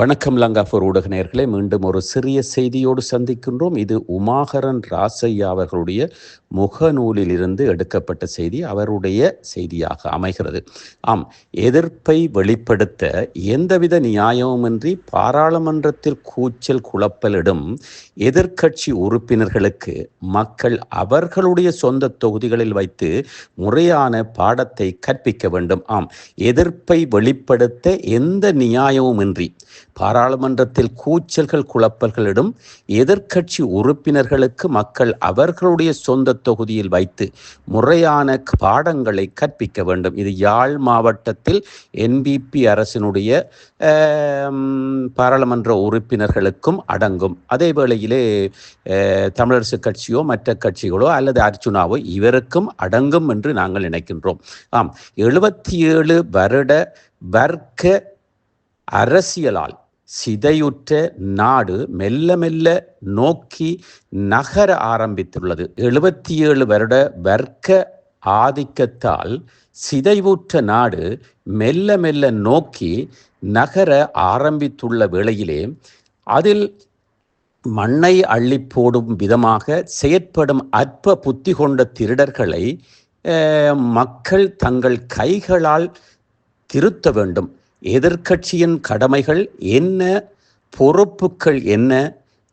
வணக்கம் லங்காபூர் ஊடக நேர்களை மீண்டும் ஒரு சிறிய செய்தியோடு சந்திக்கின்றோம். இது உமாகரன் ராசையா அவர்களுடைய முகநூலில் இருந்து எடுக்கப்பட்ட செய்தி. அவருடைய செய்தியாக அமைகிறது. ஆம் எதிர்ப்பை வெளிப்படுத்த எந்தவித நியாயமுமின்றி பாராளுமன்றத்தில் கூச்சல் குழப்பலிடும் எதிர்க்கட்சி உறுப்பினர்களுக்கு மக்கள் அவர்களுடைய சொந்த தொகுதிகளில் வைத்து முறையான பாடத்தை கற்பிக்க வேண்டும். ஆம் எதிர்ப்பை வெளிப்படுத்த எந்த நியாயமுமின்றி பாராளுமன்றத்தில் கூச்சல்கள் குழப்பல்களிடும் எதிர்க்கட்சி உறுப்பினர்களுக்கு மக்கள் அவர்களுடைய சொந்த தொகுதியில் வைத்து முறையான பாடங்களை கற்பிக்க வேண்டும். இது யாழ் மாவட்டத்தில் என்பிபி அரசினுடைய பாராளுமன்ற உறுப்பினர்களுக்கும் அடங்கும். அதே வேளையிலே தமிழரசு கட்சியோ மற்ற கட்சிகளோ அல்லது அர்ச்சுனாவோ இவருக்கும் அடங்கும் என்று நாங்கள் நினைக்கின்றோம். ஆம் எழுபத்தி ஏழு வருட வர்க்க அரசியலால் சிதையுற்ற நாடு மெல்ல மெல்ல நோக்கி நகர ஆரம்பித்துள்ளது. எழுபத்தி ஏழு வருட வர்க்க ஆதிக்கத்தால் சிதைவுற்ற நாடு மெல்ல மெல்ல நோக்கி நகர ஆரம்பித்துள்ள வேளையிலே அதில் மண்ணை அள்ளி போடும் விதமாக செயற்படும் அற்ப புத்தி கொண்ட திருடர்களை மக்கள் தங்கள் கைகளால் திருத்த வேண்டும். எதிர்க்கட்சியின் கடமைகள் என்ன பொறுப்புகள் என்ன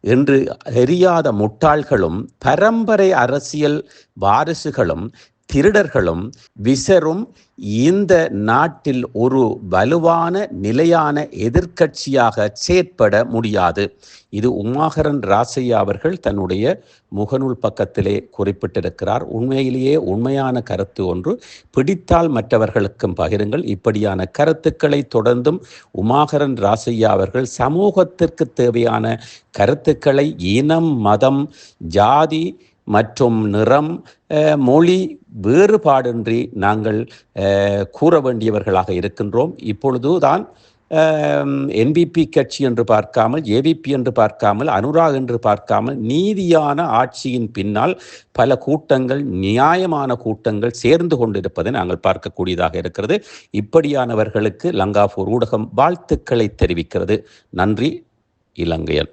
என்று தெரியாத முட்டாள்களும் பரம்பரை அரசியல் வாரிசுகளும் திருடர்களும் விசரும் இந்த நாட்டில் ஒரு வலுவான நிலையான எதிர்க்கட்சியாக செயற்பட முடியாது. இது உமாகரன் ராசையா அவர்கள் தன்னுடைய முகநூல் பக்கத்திலே குறிப்பிட்டிருக்கிறார். உண்மையிலேயே உண்மையான கருத்து ஒன்று. பிடித்தால் மற்றவர்களுக்கும் பகிருங்கள். இப்படியான கருத்துக்களை தொடர்ந்தும் உமாகரன் ராசையா அவர்கள் சமூகத்திற்கு தேவையான கருத்துக்களை இனம் மதம் ஜாதி மற்றும் நிறம் மொழி வேறுபாடின்றி நாங்கள் கூற வேண்டியவர்களாக இருக்கின்றோம். இப்பொழுது தான் என்பிபி கட்சி என்று பார்க்காமல் ஏவிபி என்று பார்க்காமல் அனுராக் என்று பார்க்காமல் நீதியான ஆட்சியின் பின்னால் பல கூட்டங்கள் நியாயமான கூட்டங்கள் சேர்ந்து கொண்டிருப்பதை நாங்கள் பார்க்கக்கூடியதாக இருக்கிறது. இப்படியானவர்களுக்கு லங்காபூர் ஊடகம் வாழ்த்துக்களை தெரிவிக்கிறது. நன்றி இலங்கையன்.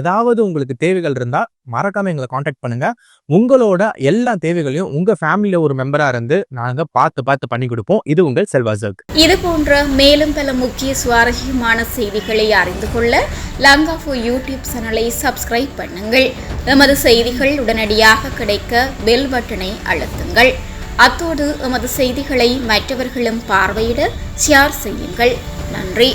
ஏதாவது உங்களுக்கு தேவைகள் இருந்தால் மறக்காம எங்களை காண்டாக்ட் பண்ணுங்க. உங்களோட எல்லா தேவைகளையும் உங்க ஃபேமிலியில ஒரு மெம்பரா இருந்து நாங்க பார்த்து பார்த்து பண்ணி கொடுப்போம். இது உங்கள் செல்வாசக் இது போன்ற மேலும் பல முக்கிய சுவாரஸ்யமான செய்திகளை அறிந்து கொள்ள லங்காஃபோ யூடியூப் சேனலை சப்ஸ்கிரைப் பண்ணுங்கள். எமது செய்திகள் உடனடியாக கிடைக்க பெல் பட்டனை அழுத்துங்கள். அத்தோடு எமது செய்திகளை மற்றவர்களும் பார்வையிட ஷேர் செய்யுங்கள். நன்றி.